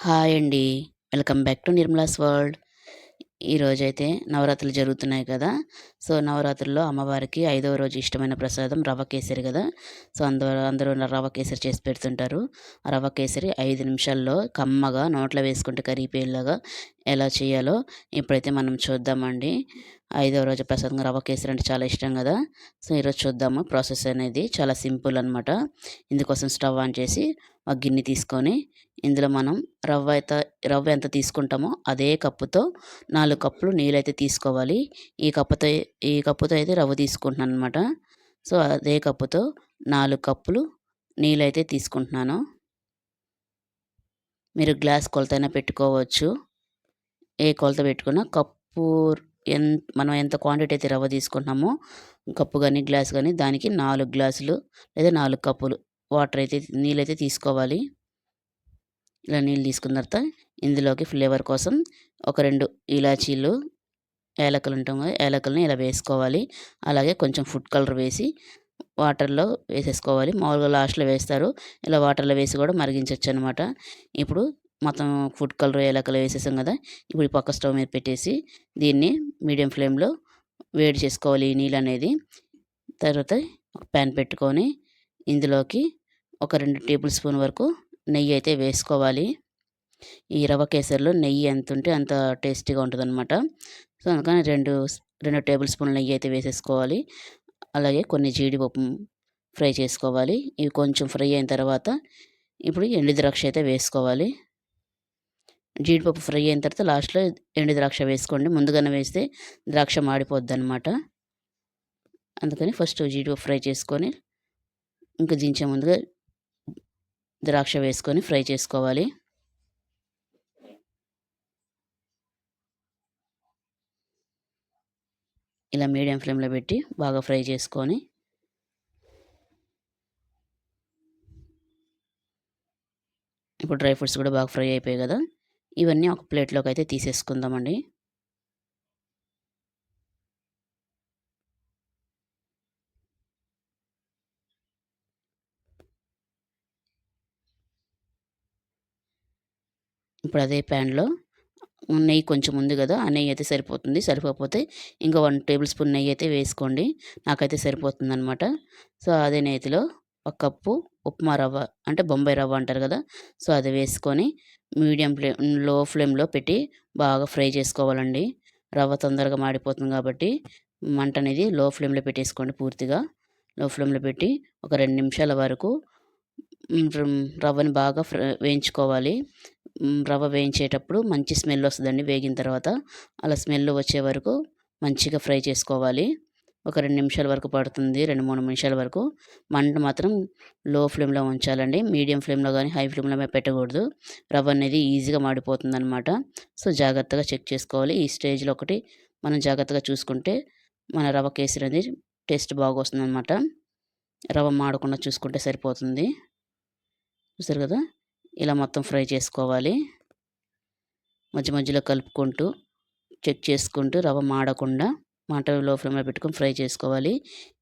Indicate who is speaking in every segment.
Speaker 1: Hi అండి. Welcome back to Nirmala's world. ఈరోజైతే నవరాత్రులు జరుగుతున్నాయి కదా! సో, నవరాత్రుల్లో అమ్మవారికి ఐదవ రోజు ఇష్టమైన ప్రసాదం రవ కేసరి కదా! సో, అందరూ అందరూ రవ కేసరి చేసి పెడుతుంటారు. ఆ రవ్వ కేసరి ఐదు నిమిషాల్లో కమ్మగా నోట్లో వేసుకుంటే కరిగిపోయేలాగా ఎలా చేయాలో ఇప్పుడైతే మనం చూద్దామండి. ఐదవ రోజు ప్రసాదంగా రవ్వ కేసరి అంటే చాలా ఇష్టం కదా! సో, ఈరోజు చూద్దాము ప్రాసెస్ అనేది చాలా సింపుల్ అనమాట. ఇందుకోసం స్టవ్ ఆన్ చేసి ఒక గిన్నె తీసుకొని ఇందులో మనం రవ్వ అయితే రవ్వ ఎంత తీసుకుంటామో అదే కప్పుతో నాలుగు కప్పులు నీళ్ళైతే తీసుకోవాలి. ఈ కప్పుతో ఈ కప్పుతో అయితే రవ్వ తీసుకుంటున్నాను అనమాట. సో, అదే కప్పుతో నాలుగు కప్పులు నీళ్ళైతే తీసుకుంటున్నాను. మీరు గ్లాస్ కొలతైనా పెట్టుకోవచ్చు. ఏ కొలత పెట్టుకున్నా కప్పు ఎన్ మనం ఎంత క్వాంటిటీ అయితే రవ్వ తీసుకుంటున్నామో కప్పు కానీ గ్లాస్ కానీ దానికి నాలుగు గ్లాసులు లేదా నాలుగు కప్పులు వాటర్ అయితే నీళ్ళైతే తీసుకోవాలి. ఇలా నీళ్ళు తీసుకున్న తర్వాత ఇందులోకి ఫ్లేవర్ కోసం ఒక రెండు ఇలాచీలు, ఏలకలు ఉంటాం కదా! ఏలకల్ని ఇలా వేసుకోవాలి. అలాగే కొంచెం ఫుడ్ కలర్ వేసి వాటర్‌లో వేసేసుకోవాలి. మామూలుగా లాస్ట్‌లో వేస్తారు. ఇలా వాటర్‌లో వేసి కూడా మరిగించవచ్చు అనమాట ఇప్పుడు మొత్తం ఫుడ్ కలర్, ఏలకలు వేసేసాం కదా! ఇప్పుడు పక్క స్టవ్ మీద పెట్టేసి దీన్ని మీడియం ఫ్లేమ్‌లో వేడి చేసుకోవాలి ఈ నీళ్ళనేది. తర్వాత ఒక ప్యాన్ పెట్టుకొని ఇందులోకి ఒక రెండు టేబుల్ స్పూన్ వరకు నెయ్యి అయితే వేసుకోవాలి. ఈ రవ్వ కేసరిలో నెయ్యి ఎంత ఉంటే అంత టేస్టీగా ఉంటదనమాట. సో, అందుకని రెండు రెండు టేబుల్ స్పూన్ల నెయ్యి అయితే వేసేసుకోవాలి. అలాగే కొన్ని జీడిపప్పు ఫ్రై చేసుకోవాలి. ఇవి కొంచెం ఫ్రై అయిన తర్వాత ఇప్పుడు ఎండు ద్రాక్ష అయితే వేసుకోవాలి. జీడిపప్పు ఫ్రై అయిన తర్వాత లాస్ట్‌లో ఎండు ద్రాక్ష వేసుకోండి. ముందుగానే వేస్తే ద్రాక్ష మాడిపోద్దనమాట. అందుకని ఫస్ట్ జీడిపప్పు ఫ్రై చేసుకొని ఇంకా దించే ముందుగా ద్రాక్ష వేసుకొని ఫ్రై చేసుకోవాలి. ఇలా మీడియం ఫ్లేమ్‌లో పెట్టి బాగా ఫ్రై చేసుకొని ఇప్పుడు డ్రై ఫ్రూట్స్ కూడా బాగా ఫ్రై అయిపోయాయి కదా! ఇవన్నీ ఒక ప్లేట్‌లోకి అయితే తీసేసుకుందామండి. ఇప్పుడు అదే ప్యాన్‌లో నెయ్యి కొంచెం ఉంది కదా! ఆ నెయ్యి అయితే సరిపోతుంది. సరిపోకపోతే ఇంకా వన్ టేబుల్ స్పూన్ నెయ్యి అయితే వేసుకోండి. నాకైతే సరిపోతుందనమాట. సో, అదే నేతిలో ఒక కప్పు ఉప్మా రవ్వ అంటే బొంబాయి రవ్వ అంటారు కదా! సో, అది వేసుకొని మీడియం ఫ్లేమ్లో ఫ్లేమ్‌లో పెట్టి బాగా ఫ్రై చేసుకోవాలండి. రవ్వ తొందరగా మాడిపోతుంది కాబట్టి మంట అనేది లో ఫ్లేమ్‌లో పెట్టేసుకోండి పూర్తిగా. లో ఫ్లేమ్‌లో పెట్టి ఒక రెండు నిమిషాల వరకు రవ్వని బాగా ఫ్ర వేయించుకోవాలి. రవ్వ వేయించేటప్పుడు మంచి స్మెల్ వస్తుందండి వేగిన తర్వాత. అలా స్మెల్ వచ్చే వరకు మంచిగా ఫ్రై చేసుకోవాలి. ఒక రెండు నిమిషాల వరకు పడుతుంది. 2, 3 నిమిషాల వరకు. మంట మాత్రం లో ఫ్లేమ్‌లో ఉంచాలండి. మీడియం ఫ్లేమ్‌లో కానీ హై ఫ్లేమ్‌లో పెట్టకూడదు. రవ్వ అనేది ఈజీగా మాడిపోతుందనమాట. సో, జాగ్రత్తగా చెక్ చేసుకోవాలి. ఈ స్టేజ్‌లో ఒకటి మనం జాగ్రత్తగా చూసుకుంటే మన రవ్వ కేసరి అనేది టేస్ట్ బాగొస్తుందనమాట. రవ్వ మాడకుండా చూసుకుంటే సరిపోతుంది. చూసారు కదా! ఇలా మొత్తం ఫ్రై చేసుకోవాలి. మధ్య మధ్యలో కలుపుకుంటూ చెక్ చేసుకుంటూ రవ్వ మాడకుండా మంట లో ఫ్లేమ్‌లో పెట్టుకొని ఫ్రై చేసుకోవాలి.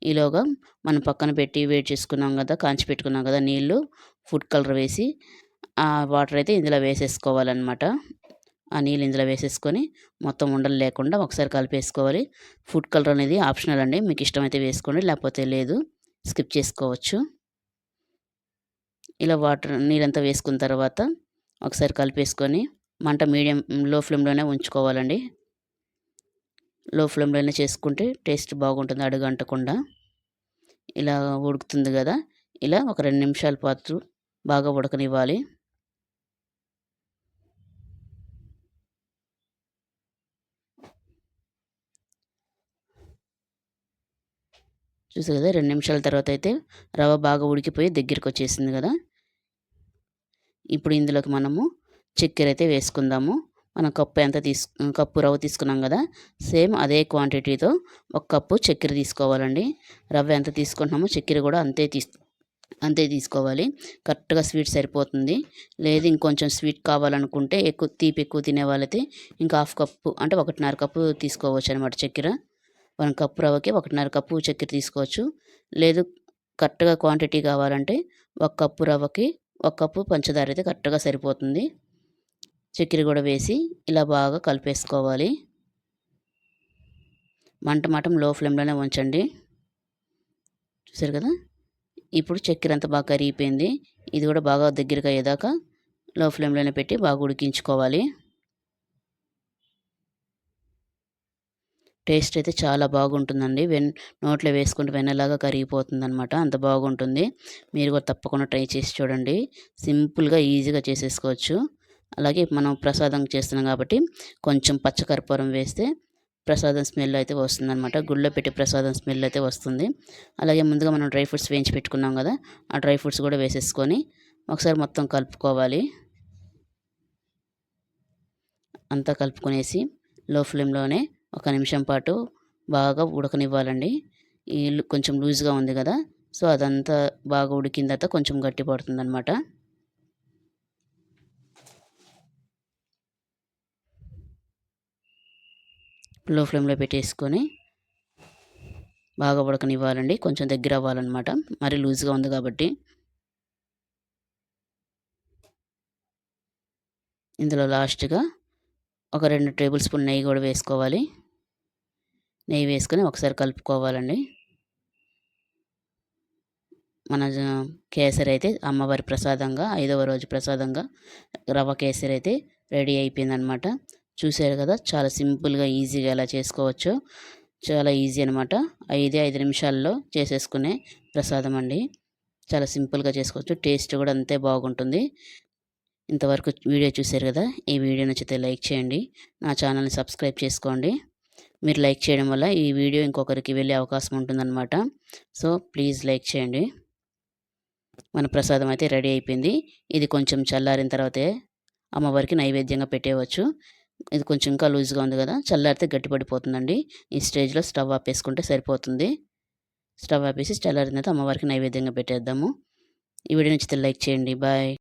Speaker 1: ఈలోగా మనం పక్కన పెట్టి వేడి చేసుకున్నాం కదా! కాంచి పెట్టుకున్నాం కదా! నీళ్ళు ఫుడ్ కలర్ వేసి ఆ వాటర్ అయితే ఇందులో వేసేసుకోవాలనమాట. ఆ నీళ్ళు ఇందులో వేసేసుకొని మొత్తం ఉండలు లేకుండా ఒకసారి కలిపేసుకోవాలి. ఫుడ్ కలర్ అనేది ఆప్షనల్ అండి. మీకు ఇష్టమైతే వేసుకోండి. లేకపోతే లేదు. స్కిప్ చేసుకోవచ్చు. ఇలా వాటర్ నీళ్ళంతా వేసుకున్న తర్వాత ఒకసారి కలిపేసుకొని మంట మీడియం లో ఫ్లేమ్‌లోనే ఉంచుకోవాలండి. లో ఫ్లేమ్‌లోనే చేసుకుంటే టేస్ట్ బాగుంటుంది అడుగంటకుండా. ఇలా ఉడుకుతుంది కదా! ఇలా ఒక రెండు నిమిషాల పాటు బాగా ఉడకనివ్వాలి. చూసారు కదా! రెండు నిమిషాల తర్వాత అయితే రవ్వ బాగా ఉడికిపోయి దగ్గరికొచ్చేసింది కదా! ఇప్పుడు ఇందులోకి మనము చక్కెర అయితే వేసుకుందాము. మనం కప్పు ఎంత తీసు కప్పు రవ్వ తీసుకున్నాం కదా! సేమ్ అదే క్వాంటిటీతో ఒక కప్పు చక్కెర తీసుకోవాలండి. రవ్వ ఎంత తీసుకుంటున్నామో చక్కెర కూడా అంతే తీ అంతే తీసుకోవాలి. కరెక్ట్‌గా స్వీట్ సరిపోతుంది. లేదు ఇంకొంచెం స్వీట్ కావాలనుకుంటే ఎక్కువ తీపి ఎక్కువ తినే వాళ్ళైతే ఇంకా హాఫ్ కప్పు అంటే 1.5 కప్పు తీసుకోవచ్చు అనమాట చక్కెర. వన్ కప్పు రవ్వకి 1.5 కప్పు చక్కెర తీసుకోవచ్చు. లేదు కరెక్ట్‌గా క్వాంటిటీ కావాలంటే ఒక కప్పు రవ్వకి ఒక కప్పు పంచదార అయితే కరెక్ట్‌గా సరిపోతుంది. చక్కెర కూడా వేసి ఇలా బాగా కలిపేసుకోవాలి. మంట మాటం లో ఫ్లేమ్లోనే ఉంచండి. చూసారు కదా? ఇప్పుడు చక్కెర అంతా బాగా కరిగిపోయింది. ఇది కూడా బాగా దగ్గరగా అయ్యేదాకా లో ఫ్లేమ్లోనే పెట్టి బాగా ఉడికించుకోవాలి. టేస్ట్ అయితే చాలా బాగుంటుందండి. వెన్ నోట్లో వేసుకుంటే వెన్నలాగా కరిగిపోతుంది అనమాట అంత బాగుంటుంది. మీరు కూడా తప్పకుండా ట్రై చేసి చూడండి. సింపుల్గా ఈజీగా చేసేసుకోవచ్చు. అలాగే మనం ప్రసాదం చేస్తున్నాం కాబట్టి కొంచెం పచ్చకర్పూరం వేస్తే ప్రసాదం స్మెల్ అయితే వస్తుంది అనమాట గుళ్ళో పెట్టి ప్రసాదం స్మెల్ అయితే వస్తుంది. అలాగే ముందుగా మనం డ్రై ఫ్రూట్స్ వేయించి పెట్టుకున్నాం కదా ఆ డ్రై ఫ్రూట్స్ కూడా వేసేసుకొని ఒకసారి మొత్తం కలుపుకోవాలి. అంతా కలుపుకునేసి లో ఫ్లేమ్లోనే ఒక నిమిషం పాటు బాగా ఉడకనివ్వాలండి. ఈ కొంచెం లూజ్గా ఉంది కదా సో అదంతా బాగా ఉడికిన తర్వాత కొంచెం గట్టి పడుతుంది అనమాట లో ఫ్లేమ్లో పెట్టేసుకొని బాగా ఉడకనివ్వాలండి. కొంచెం దగ్గర అవ్వాలన్నమాట. మరి లూజ్గా ఉంది కాబట్టి. ఇందులో లాస్ట్గా ఒక రెండు టేబుల్ స్పూన్ నెయ్యి కూడా వేసుకోవాలి. నెయ్యి వేసుకొని ఒకసారి కలుపుకోవాలండి. మన కేసరి అయితే అమ్మవారి ప్రసాదంగా ఐదవ రోజు ప్రసాదంగా రవ్వ కేసరి అయితే రెడీ అయిపోయిందనమాట. చూసారు కదా చాలా సింపుల్గా ఈజీగా ఎలా చేసుకోవచ్చు చాలా ఈజీ అనమాట. ఐదే ఐదు నిమిషాల్లో చేసేసుకునే ప్రసాదం అండి. చాలా సింపుల్గా చేసుకోవచ్చు టేస్ట్ కూడా అంతే బాగుంటుంది. ఇంతవరకు వీడియో చూశారు కదా ఈ వీడియో నచ్చితే లైక్ చేయండి నా ఛానల్ని సబ్స్క్రైబ్ చేసుకోండి. మీరు లైక్ చేయడం వల్ల ఈ వీడియో ఇంకొకరికి వెళ్ళే అవకాశం ఉంటుందన్నమాట. సో ప్లీజ్ లైక్ చేయండి. మన ప్రసాదం అయితే రెడీ అయిపోయింది. ఇది కొంచెం చల్లారిన తర్వాతే అమ్మవారికి నైవేద్యంగా పెట్టేయవచ్చు. ఇది కొంచెం ఇంకా లూజ్గా ఉంది కదా చల్లారితే గట్టిపడిపోతుందండి. ఈ స్టేజ్లో స్టవ్ ఆపేసుకుంటే సరిపోతుంది. స్టవ్ ఆపేసి చల్లారిన తర్వాత అమ్మవారికి నైవేద్యంగా పెట్టేద్దాము. ఈ వీడియో నచ్చితే లైక్ చేయండి. బాయ్.